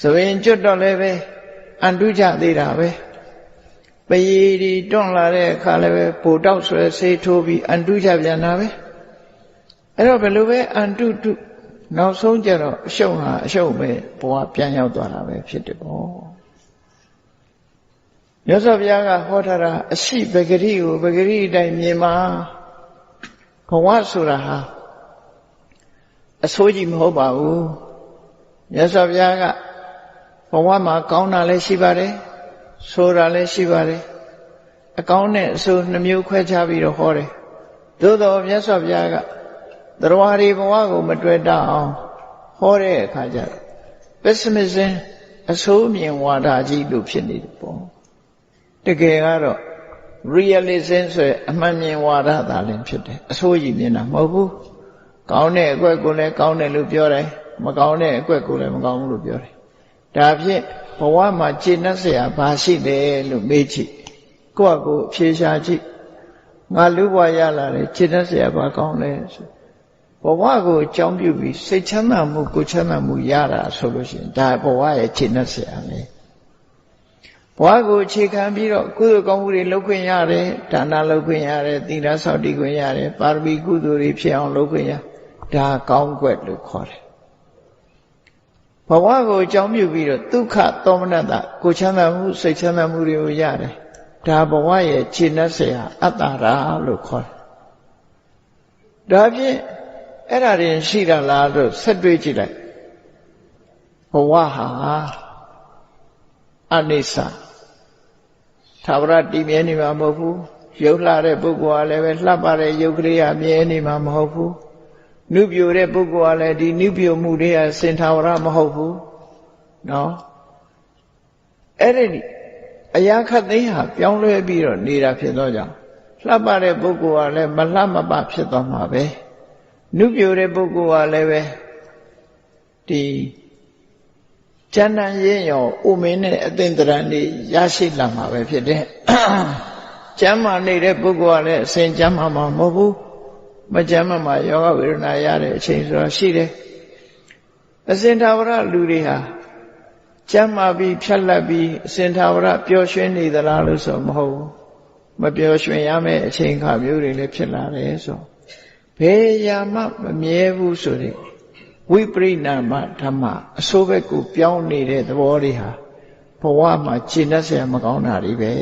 ဆိုရင်ကျွတ်တော့လည်းပဲအန်တုကြသေးတာပဲပရီဒီတွန့်လာတဲ့အခါလည်းပဲပိုတောက်ဆွဲဆေးထိုးပြီးအန်တုကြပြန်တာပဲအဲ့တော့ဘယ်လိုပဲအန်တုတုနောက်ဆုံးကျတော့အရှုံးဟာအရှုံးပဲဘဝပြန်ရောက်သွားတာပဲဖြစ်တယ်ပေါ့မြတ်စွာဘုရားကဟောထားတာအရှိပဂရိကိုပဂရိအတိုင်းမြင်မှာဘဝဆိုတာဟာအဆိုးကြီးမဟုတ်ပါဘူးမြတ်စွာဘုရားက ဘဝမှာကောင်းတာလည်းရှိပါတယ်ဆိုးတာလည်းရှိပါတယ်အကောင်းနဲ့အဆိုးနှမျိုးခွဲခြားပြီးတော့ဟောတယ်သို့တော်မြတ်စွာဘုရားကတရားရီဘဝကိုမတွေ့တတ်အောင်ဟောတဲ့အခါကျတော့ pessimism အဆိုးမြင်ဝါဒကြီးလို့ဖြစ်နေတယ်ပေါ့တကယ်ကတော့ realism ဆိုရအမှန်မြင်ဝါဒသာလည်းဖြစ်တယ်အဆိုးကြီးမြင်တာမဟုတ်ဘူးကောင်းတဲ့အကွက်ကိုလည်းကောင်းတယ်လို့ပြောတယ်မကောင်းတဲ့အကွက်ကိုလည်းမကောင်းဘူးလို့ပြောတယ် ဒါဖြင့်ဘဝမှာကျင့်တတ်เสียဘာရှိတယ်လို့မေးကြည့်ကိုယ့်အကိုဖြေရှားကြည့်ငါလူဘဝရလာတယ်ကျင့်တတ်เสียဘာကောင်းလဲဆိုဘဝကိုအကြောင်းပြုပြီးစိတ်ချမ်းသာမှုကိုယ်ချမ်းသာမှုရတာဆိုလို့ရှိရင်ဒါဘဝရဲ့ကျင့်တတ်เสียပဲဘဝကိုအခြေခံပြီးတော့ကုသိုလ်ကောင်းမှုတွေလုပ်ခွင့်ရတယ်ဒါနလုပ်ခွင့်ရတယ်သီလဆောက်တည်ခွင့်ရတယ်ပါရမီကုသိုလ်တွေဖြစ်အောင်လုပ်ခွင့်ရဒါကောင်းကွက်လို့ခေါ်တယ် ဘဝကိုအကြောင်းပြုပြီးတော့ဒုက္ခသောမနတကိုချမ်းသာမှုစိတ်ချမ်းသာမှုတွေကိုရတယ်ဒါဘဝရဲ့ခြေနှက်ဆရာအတ္တရာလို့ခေါ်တယ်ဒါဖြင့်အဲ့ဒါတွေရှိတာလားလို့ဆက်တွေးကြည့်လိုက်ဘဝဟာအနိစ္စသာဝရတည်မြဲနေမှာမဟုတ်ဘူးရုပ်လှတဲ့ပုဂ္ဂိုလ်ကလည်းပဲလှပတဲ့ရုပ်ကလေးကမြဲနေမှာမဟုတ်ဘူး နုပြိုတဲ့ပုဂ္ဂိုလ်ကလည်းဒီနုပြိုမှုတွေကစင်ထာဝရမဟုတ်ဘူးနော်အဲ့ဒီအရာခတ်သိမ်းဟာပြောင်းလဲပြီးတော့နေတာဖြစ်သောကြောင့်လှပတဲ့ပုဂ္ဂိုလ်ကလည်းမလှမပဖြစ်သွားမှာပဲနုပြိုတဲ့ပုဂ္ဂိုလ်ကလည်းပဲဒီကျမ်းတန်ရင်ရောဥမင်းနဲ့အသင်္တရံနေရရှိလာမှာပဲဖြစ်တယ်ကျမ်းမာနေတဲ့ပုဂ္ဂိုလ်ကလည်းအစဉ်ကျမ်းမာမှာမဟုတ်ဘူး မကြမ်းမမှာယောဂဝေဒနာရတဲ့အချိန်ဆိုတော့ရှိတယ်အစင်သာဝရလူတွေဟာကြမ်းမာပြီးဖြတ်လက်ပြီးအစင်သာဝရပျော်ရွှင်နေသလားလို့ဆိုမဟုတ်ဘူးမပျော်ရွှင်ရမယ့်အချိန်ခါမျိုးတွေလည်းဖြစ်လာတယ်ဆိုဘယ်ရာမှမမြဲဘူးဆိုတဲ့ဝိပရိနာမဓမ္မအစိုးဘက်ကိုပြောင်းနေတဲ့သဘောတွေဟာဘဝမှာကျင့်တတ်ဆရာမကောင်းတာတွေပဲ